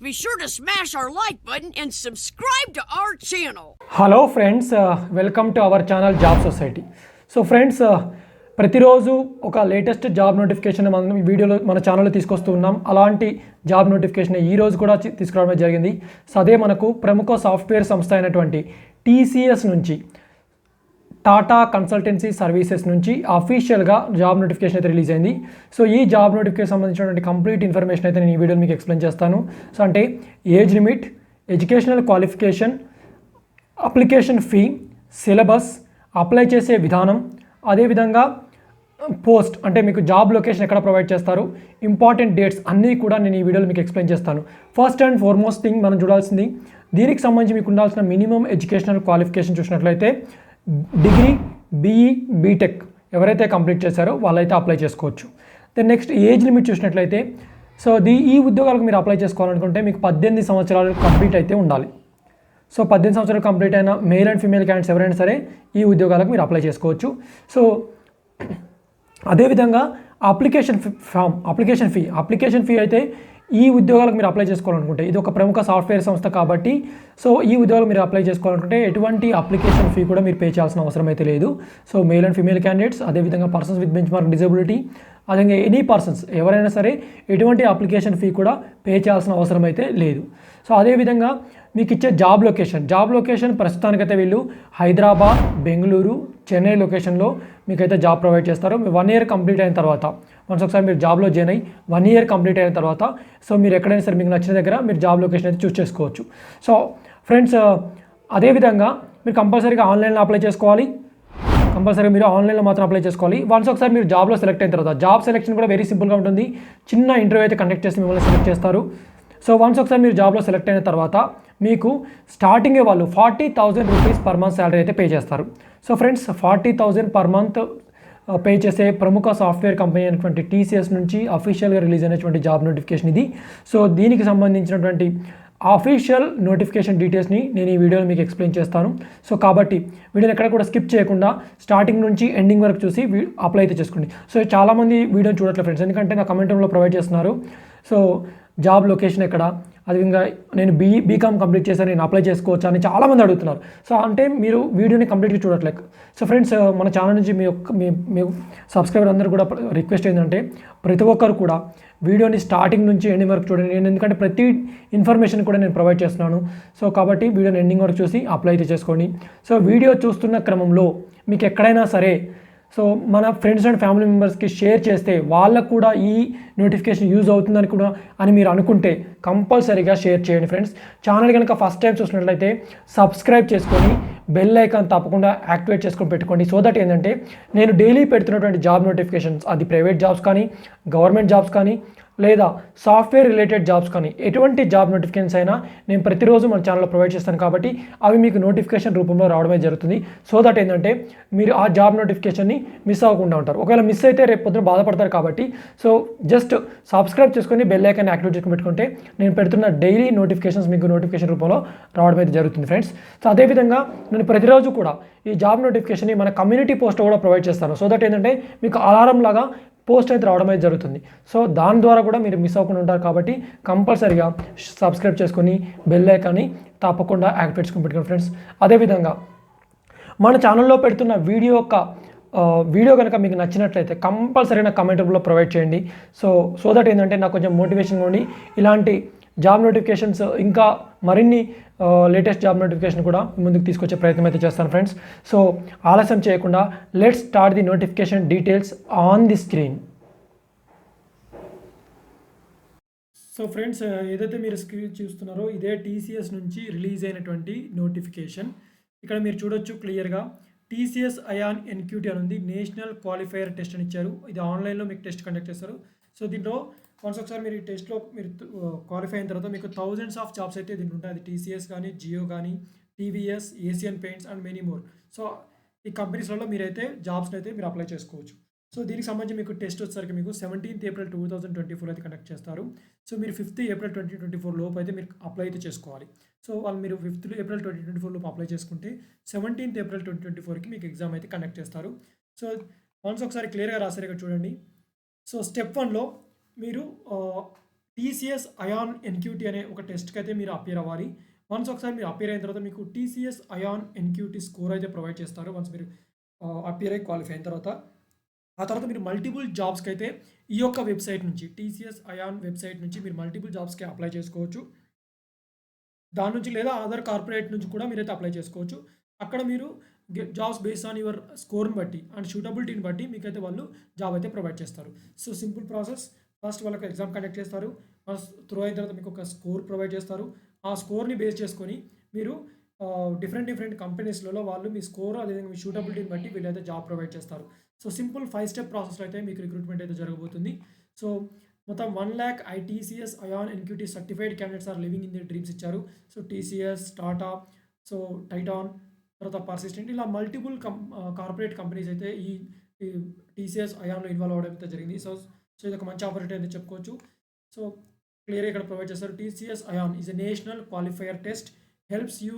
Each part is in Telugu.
Be sure to smash our like button and subscribe to our channel. Hello friends welcome to our channel job society so friends ప్రతిరోజు ఒక లేటెస్ట్ జాబ్ నోటిఫికేషన్ మనం ఈ వీడియోలో మన ఛానల్లో తీసుకొస్తూ ఉన్నాం. అలాంటి జాబ్ నోటిఫికేషన్ ఈ రోజు కూడా తీసుకురావడం జరిగింది. సో అదే మనకు ప్రముఖ సాఫ్ట్వేర్ సంస్థ అయినటువంటి టీసీఎస్ నుంచి టాటా కన్సల్టెన్సీ సర్వీసెస్ నుంచి అఫీషియల్గా జాబ్ నోటిఫికేషన్ అయితే రిలీజ్ అయింది. సో ఈ జాబ్ నోటిఫికేషన్ సంబంధించినటువంటి కంప్లీట్ ఇన్ఫర్మేషన్ అయితే నేను ఈ వీడియోలో మీకు ఎక్స్ప్లెయిన్ చేస్తాను. సో అంటే age limit educational qualification application fee syllabus apply చేసే విధానం అదేవిధంగా uh, పోస్ట్ అంటే మీకు జాబ్ లొకేషన్ ఎక్కడ ప్రొవైడ్ చేస్తారు ఇంపార్టెంట్ డేట్స్ అన్నీ కూడా నేను ఈ వీడియోలో మీకు ఎక్స్ప్లెయిన్ చేస్తాను. ఫస్ట్ అండ్ ఫార్మోస్ట్ థింగ్ మనం చూడాల్సింది దీనికి సంబంధించి మీకు ఉండాల్సిన మినిమం ఎడ్యుకేషనల్ క్వాలిఫికేషన్ చూసినట్లయితే డిగ్రీ బీఈ బీటెక్ ఎవరైతే కంప్లీట్ చేశారో వాళ్ళైతే అప్లై చేసుకోవచ్చు. దెన్ నెక్స్ట్ ఏజ్ లిమిట్ చూసినట్లయితే సో దీ ఈ ఉద్యోగాలకు మీరు అప్లై చేసుకోవాలనుకుంటే మీకు పద్దెనిమిది సంవత్సరాలు కంప్లీట్ అయితే ఉండాలి. సో పద్దెనిమిది సంవత్సరాలు కంప్లీట్ అయిన మేల్ అండ్ ఫీమేల్ క్యాండిడేట్స్ ఎవరైనా సరే ఈ ఉద్యోగాలకు మీరు అప్లై చేసుకోవచ్చు. సో అదేవిధంగా application form application fee application fee అయితే ఈ ఉద్యోగాలకు మీరు అప్లై చేసుకోవాలనుకుంటే ఇది ఒక ప్రముఖ సాఫ్ట్వేర్ సంస్థ కాబట్టి సో ఈ ఉద్యోగాలు మీరు అప్లై చేసుకోవాలనుకుంటే ఎటువంటి అప్లికేషన్ ఫీ కూడా మీరు పే చేయాల్సిన అవసరం అయితే లేదు. So male and female candidates అదేవిధంగా persons with benchmark disability అదేవిధంగా ఎనీ పర్సన్స్ ఎవరైనా సరే ఎటువంటి అప్లికేషన్ ఫీ కూడా పే చేయాల్సిన అవసరం అయితే లేదు. సో అదేవిధంగా మీకు ఇచ్చే జాబ్ లొకేషన్ జాబ్ లొకేషన్ ప్రస్తుతానికైతే వీళ్ళు హైదరాబాద్ బెంగళూరు చెన్నై లొకేషన్లో మీకైతే జాబ్ ప్రొవైడ్ చేస్తారు. మీ వన్ ఇయర్ కంప్లీట్ అయిన తర్వాత వన్స్ ఒకసారి మీరు జాబ్లో జాయిన్ అయ్యి వన్ ఇయర్ కంప్లీట్ అయిన తర్వాత సో మీరు ఎక్కడైనా సరే మీకు నచ్చిన దగ్గర మీరు జాబ్ లొకేషన్ అయితే చూస్ చేసుకోవచ్చు. సో ఫ్రెండ్స్ uh, అదేవిధంగా మీరు కంపల్సరీగా ఆన్లైన్లో అప్లై చేసుకోవాలి. కంపల్సరీ మీరు ఆన్లైన్లో మాత్రం అప్లై చేసుకోవాలి. వన్స్ ఒకసారి మీరు జాబ్లో సెలెక్ట్ అయిన తర్వాత జాబ్ సెలెక్షన్ కూడా వెరీ సింపుల్గా ఉంటుంది. చిన్న ఇంటర్వ్యూ అయితే కండక్ట్ చేసి మిమ్మల్ని సెలెక్ట్ చేస్తారు. సో వన్స్ ఒకసారి మీరు జాబ్లో సెలెక్ట్ అయిన తర్వాత మీకు స్టార్టింగే వాళ్ళు forty thousand rupees per month salary అయితే పే చేస్తారు. So friends forty thousand per month pay చేసే ప్రముఖ సాఫ్ట్వేర్ కంపెనీ అయినటువంటి టీసీఎస్ నుంచి అఫీషియల్గా రిలీజ్ అయినటువంటి జాబ్ నోటిఫికేషన్ ఇది. సో దీనికి సంబంధించినటువంటి అఫీషియల్ నోటిఫికేషన్ డీటెయిల్స్ని నేను ఈ వీడియోలో మీకు ఎక్స్ప్లెయిన్ చేస్తాను. సో కాబట్టి వీడియోని ఎక్కడ కూడా స్కిప్ చేయకుండా స్టార్టింగ్ నుంచి ఎండింగ్ వరకు చూసి అప్లై అయితే చేసుకోండి. సో చాలామంది వీడియోని చూడట్లేదు ఫ్రెండ్స్ ఎందుకంటే నా కమెంట్ రూమ్లో ప్రొవైడ్ చేస్తున్నారు. సో జాబ్ లొకేషన్ ఎక్కడ? అదేవిధంగా నేను బీ బీకామ్ కంప్లీట్ చేశాను నేను అప్లై చేసుకోవచ్చు అని చాలామంది అడుగుతున్నారు. సో అంటే మీరు వీడియోని కంప్లీట్గా చూడట్లేదు. సో ఫ్రెండ్స్ uh, మన ఛానల్ నుంచి మీ యొక్క మీ మీ సబ్స్క్రైబర్ అందరూ కూడా రిక్వెస్ట్ ఏంటంటే ప్రతి ఒక్కరు కూడా వీడియోని స్టార్టింగ్ నుంచి ఎండింగ్ వరకు చూడండి. నేను ఎందుకంటే ప్రతి ఇన్ఫర్మేషన్ కూడా నేను ప్రొవైడ్ చేస్తున్నాను. సో కాబట్టి వీడియోని ఎండింగ్ వరకు చూసి అప్లై అయితే చేసుకోండి. సో వీడియో చూస్తున్న క్రమంలో మీకు ఎక్కడైనా సరే సో మన ఫ్రెండ్స్ అండ్ ఫ్యామిలీ మెంబర్స్కి షేర్ చేస్తే వాళ్ళకు కూడా ఈ నోటిఫికేషన్ యూజ్ అవుతుందని కూడా అని మీరు అనుకుంటే కంపల్సరీగా షేర్ చేయండి ఫ్రెండ్స్ ఛానల్ కనుక ఫస్ట్ టైం చూసినట్లయితే సబ్స్క్రైబ్ చేసుకొని బెల్ ఐకాన్ తప్పకుండా యాక్టివేట్ చేసుకొని పెట్టుకోండి. సో దట్ ఏంటంటే నేను డైలీ పెడుతున్నటువంటి జాబ్ నోటిఫికేషన్స్ అది ప్రైవేట్ జాబ్స్ కానీ గవర్నమెంట్ జాబ్స్ కానీ లేదా సాఫ్ట్వేర్ రిలేటెడ్ జాబ్స్ కానీ ఎటువంటి జాబ్ నోటిఫికేషన్స్ అయినా నేను ప్రతిరోజు మన ఛానల్లో ప్రొవైడ్ చేస్తాను కాబట్టి అవి మీకు నోటిఫికేషన్ రూపంలో రావడమే జరుగుతుంది. సో దట్ ఏంటంటే మీరు ఆ జాబ్ నోటిఫికేషన్ని మిస్ అవ్వకుండా ఉంటారు. ఒకవేళ మిస్ అయితే రేపు పొద్దున బాధపడతారు కాబట్టి సో జస్ట్ సబ్స్క్రైబ్ చేసుకొని బెల్ ఐకాన్ యాక్టివేట్ చేసుకుని పెట్టుకుంటే నేను పెడుతున్న డైలీ నోటిఫికేషన్స్ మీకు నోటిఫికేషన్ రూపంలో రావడం అయితే జరుగుతుంది ఫ్రెండ్స్ సో అదేవిధంగా నేను ప్రతిరోజు కూడా ఈ జాబ్ నోటిఫికేషన్ని మన కమ్యూనిటీ పోస్ట్ కూడా ప్రొవైడ్ చేస్తాను. సో దట్ ఏంటంటే మీకు అలారం లాగా పోస్ట్ అయితే రావడం అయితే జరుగుతుంది. సో దాని ద్వారా కూడా మీరు మిస్ అవ్వకుండా ఉంటారు కాబట్టి కంపల్సరీగా సబ్స్క్రైబ్ చేసుకొని బెల్ ఐకాన్ని తప్పకుండా యాక్టివేట్ చేసుకుని పెట్టుకోండి ఫ్రెండ్స్ అదేవిధంగా మన ఛానల్లో పెడుతున్న వీడియో యొక్క వీడియో కనుక మీకు నచ్చినట్లయితే కంపల్సరీ నా కమెంట్ రూపంలో ప్రొవైడ్ చేయండి. సో సో దట్ ఏంటంటే నాకు కొంచెం మోటివేషన్గా ఉండి ఇలాంటి జాబ్ నోటిఫికేషన్స్ ఇంకా మరిన్ని లేటెస్ట్ జాబ్ నోటిఫికేషన్ కూడా ముందుకు తీసుకొచ్చే ప్రయత్నం అయితే చేస్తాను ఫ్రెండ్స్. సో ఆలస్యం చేయకుండా let's start the notification details on the screen. So friends ఏదైతే మీరు స్క్రీన్ చూస్తున్నారో ఇదే టీసీఎస్ నుంచి రిలీజ్ అయినటువంటి నోటిఫికేషన్. ఇక్కడ మీరు చూడొచ్చు క్లియర్గా. టీసీఎస్ అయాన్ ఎన్క్యూటీ అని ఉంది. నేషనల్ క్వాలిఫైయర్ టెస్ట్ అని ఇచ్చారు. ఇది ఆన్లైన్లో మీకు టెస్ట్ కండక్ట్ చేస్తారు. సో దీంట్లో వన్స్ ఒకసారి మీరు ఈ టెస్ట్లో మీరు క్వాలిఫై అయిన తర్వాత మీకు థౌజండ్స్ ఆఫ్ జాబ్స్ అయితే దీంట్లో ఉంటాయి. అది టీసీఎస్ కానీ జియో కానీ TVS Asian Paints and many more so ఈ కంపెనీస్లలో మీరైతే జాబ్స్ని అయితే మీరు అప్లై చేసుకోవచ్చు. సో దీనికి సంబంధించి మీకు టెస్ట్ వచ్చేసరికి మీకు seventeenth April two thousand twenty four అయితే కండక్ట్ చేస్తారు. సో మీరు fifth April twenty twenty four లోపు అయితే మీరు అప్లై అయితే చేసుకోవాలి. సో వాళ్ళు మీరు fifth April twenty twenty four లోపు అప్లై చేసుకుంటే సెవెంటీన్త్ ఏప్రిల్ ట్వంటీ ట్వంటీ ఫోర్కి మీకు ఎగ్జామ్ అయితే కండక్ట్ చేస్తారు. సో వన్స్ ఒకసారి క్లియర్గా రాశారు ఇక్కడ చూడండి. సో స్టెప్ వన్లో మీరు టీసీఎస్ అయాన్ ఎన్క్యూటీ అనే ఒక టెస్ట్కి అయితే మీరు అపేర్ అవ్వాలి. వన్స్ ఒకసారి మీరు అపేర్ అయిన తర్వాత మీకు టీసీఎస్ అయాన్ ఎన్క్యూటీ స్కోర్ అయితే ప్రొవైడ్ చేస్తారు వన్స్ మీరు అపేర్ అయి క్వాలిఫై అయిన తర్వాత. ఆ తర్వాత మీరు మల్టిపుల్ జాబ్స్కి అయితే ఈ యొక్క వెబ్సైట్ నుంచి టీసీఎస్ అయాన్ వెబ్సైట్ నుంచి మీరు మల్టిపుల్ జాబ్స్కి అప్లై చేసుకోవచ్చు. దాని నుంచి లేదా అదర్ కార్పొరేట్ నుంచి కూడా మీరైతే అప్లై చేసుకోవచ్చు. అక్కడ మీరు జాబ్స్ బేస్ ఆన్ యువర్ స్కోర్ని బట్టి అండ్ షూటబిలిటీని బట్టి మీకైతే వాళ్ళు జాబ్ అయితే ప్రొవైడ్ చేస్తారు. సో సింపుల్ ప్రాసెస్ ఫస్ట్ వాళ్ళకి ఎగ్జామ్ కండక్ట్ చేస్తారు. త్రూ అయిన తర్వాత మీకు ఒక స్కోర్ ప్రొవైడ్ చేస్తారు. ఆ స్కోర్ని బేస్ చేసుకొని మీరు డిఫరెంట్ డిఫరెంట్ కంపెనీస్లలో వాళ్ళు మీ స్కోర్ అదేవిధంగా మీ షూటబిలిటీని బట్టి వీళ్ళైతే జాబ్ ప్రొవైడ్ చేస్తారు. సో సింపుల్ ఫైవ్ స్టెప్ ప్రాసెస్లో అయితే మీకు రిక్రూట్మెంట్ అయితే జరగబోతుంది. సో మొత్తం one lakh ITCS iON NQT certified candidates are living in the dreams ఇచ్చారు. So TCS Tata so Titan తర్వాత పర్సిస్టెంట్ ఇలా మల్టిపుల్ కం కార్పొరేట్ కంపెనీస్ అయితే ఈ టీసీఎస్ అయాన్లో ఇన్వాల్వ్ అవ్వడం అయితే జరిగింది. సో సో ఇది ఒక మంచి ఆపర్చునిటీ అని చెప్పుకోవచ్చు. సో క్లియర్గా ఇక్కడ ప్రొవైడ్ చేస్తారు. TCS iON is a national qualifier test helps you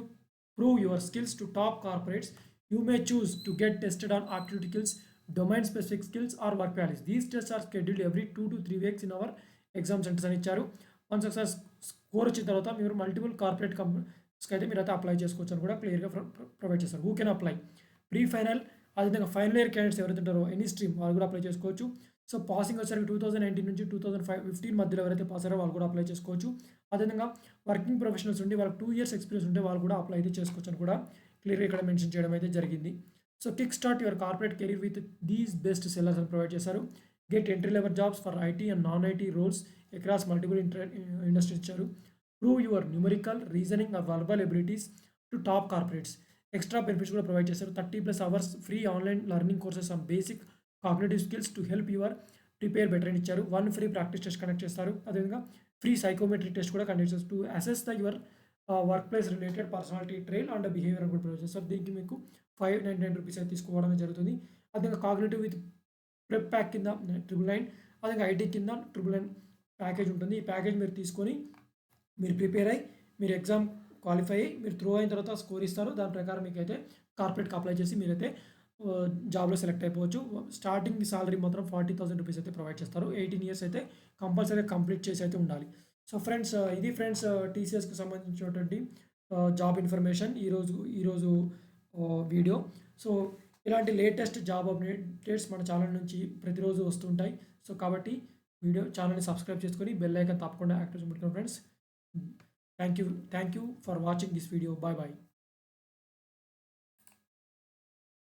prove your skills to top corporates you may choose to get tested on aptitude skills domain specific skills or work values these test are scheduled every two to three weeks in our exam centres అని ఇచ్చారు. వన్స్ ఒకసారి స్కోర్ వచ్చిన తర్వాత మీరు మల్టిపుల్ కార్పొరేట్ కంపెనీస్కి అయితే మీరు అయితే అప్లై చేసుకోవచ్చు అని కూడా క్లియర్గా ప్రొవైడ్ చేస్తారు. Who can apply pre final అదేవిధంగా ఫైనల్ ఇయర్ క్యాండిడేట్స్ ఎవరైతే ఉంటారో ఎనీ స్ట్రీమ్ వాళ్ళు కూడా అప్లై చేసుకోవచ్చు. సో పాసింగ్ వచ్చేసరికి టూ థౌసండ్ నైన్టీన్ నుంచి టూ థౌసండ్ ఫైవ్ ఫిఫ్టీన్ మధ్యలో ఎవరైతే పాస్ అయ్యారో వాళ్ళు కూడా అప్లై చేసుకోవచ్చు. అదేవిధంగా వర్కింగ్ ప్రొఫెషనల్స్ ఉండి వాళ్ళకి టూ ఇయర్స్ ఎక్స్పీరియన్స్ ఉంటే వాళ్ళు కూడా అప్లై అయితే చేసుకోవచ్చు అని కూడా క్లియర్గా ఇక్కడ మెన్షన్ చేయడం అయితే జరిగింది. So kick start your corporate career with these best sellers అని ప్రొవైడ్ చేశారు. Get entry level jobs for IT and non IT roles across multiple inter industries ఇచ్చారు. Prove your numerical reasoning or verbal abilities to top corporates extra benefits కూడా ప్రొవైడ్ చేస్తారు. Thirty plus hours free online learning courses on basic cognitive skills to help your prepare better అని ఇచ్చారు. One free practice test conduct చేస్తారు. అదేవిధంగా ఫ్రీ సైకోమెట్రిక్ టెస్ట్ కూడా కండక్ట్ చేస్తారు. To assess the your work place related personality trait and behaviour కూడా ప్రొవైడ్ చేస్తారు. దీనికి మీకు ఫైవ్ నైన్ నైన్ రూపీస్ అయితే తీసుకోవడం జరుగుతుంది. అదేవిధంగా కాగ్నేటివ్ విత్ ప్రెప్ ప్యాక్ కింద ట్రిపుల్ నైన్. అదేవిధంగా ఐటీ కింద ట్రిపుల్ నైన్ ప్యాకేజ్ ఉంటుంది. ఈ ప్యాకేజ్ మీరు తీసుకొని మీరు ప్రిపేర్ అయ్యి మీరు ఎగ్జామ్ క్వాలిఫై అయ్యి మీరు త్రూ అయిన తర్వాత స్కోర్ ఇస్తారు. దాని ప్రకారం మీకు అయితే కార్పొరేట్కి అప్లై చేసి మీరైతే జాబ్లో సెలెక్ట్ అయిపోవచ్చు. స్టార్టింగ్ సాలరీ మాత్రం ఫార్టీ థౌసండ్ రూపీస్ అయితే ప్రొవైడ్ చేస్తారు. ఎయిటీన్ ఇయర్స్ అయితే కంపల్సరీ కంప్లీట్ చేసి అయితే ఉండాలి. సో ఫ్రెండ్స్ ఇది ఫ్రెండ్స్ టీసీఎస్కి సంబంధించినటువంటి జాబ్ ఇన్ఫర్మేషన్ ఈరోజు ఈరోజు వీడియో సో ఇలాంటి లేటెస్ట్ జాబ్ అప్డేట్స్ మన ఛానల్ నుంచి ప్రతిరోజు వస్తుంటాయి సో కాబట్టి వీడియో ఛానల్ని సబ్స్క్రైబ్ చేసుకొని బెల్ ఐకన్ తప్పకుండా యాక్టివ్ పెట్టుకోండి friends Thank you. Thank you for watching this video. Bye bye.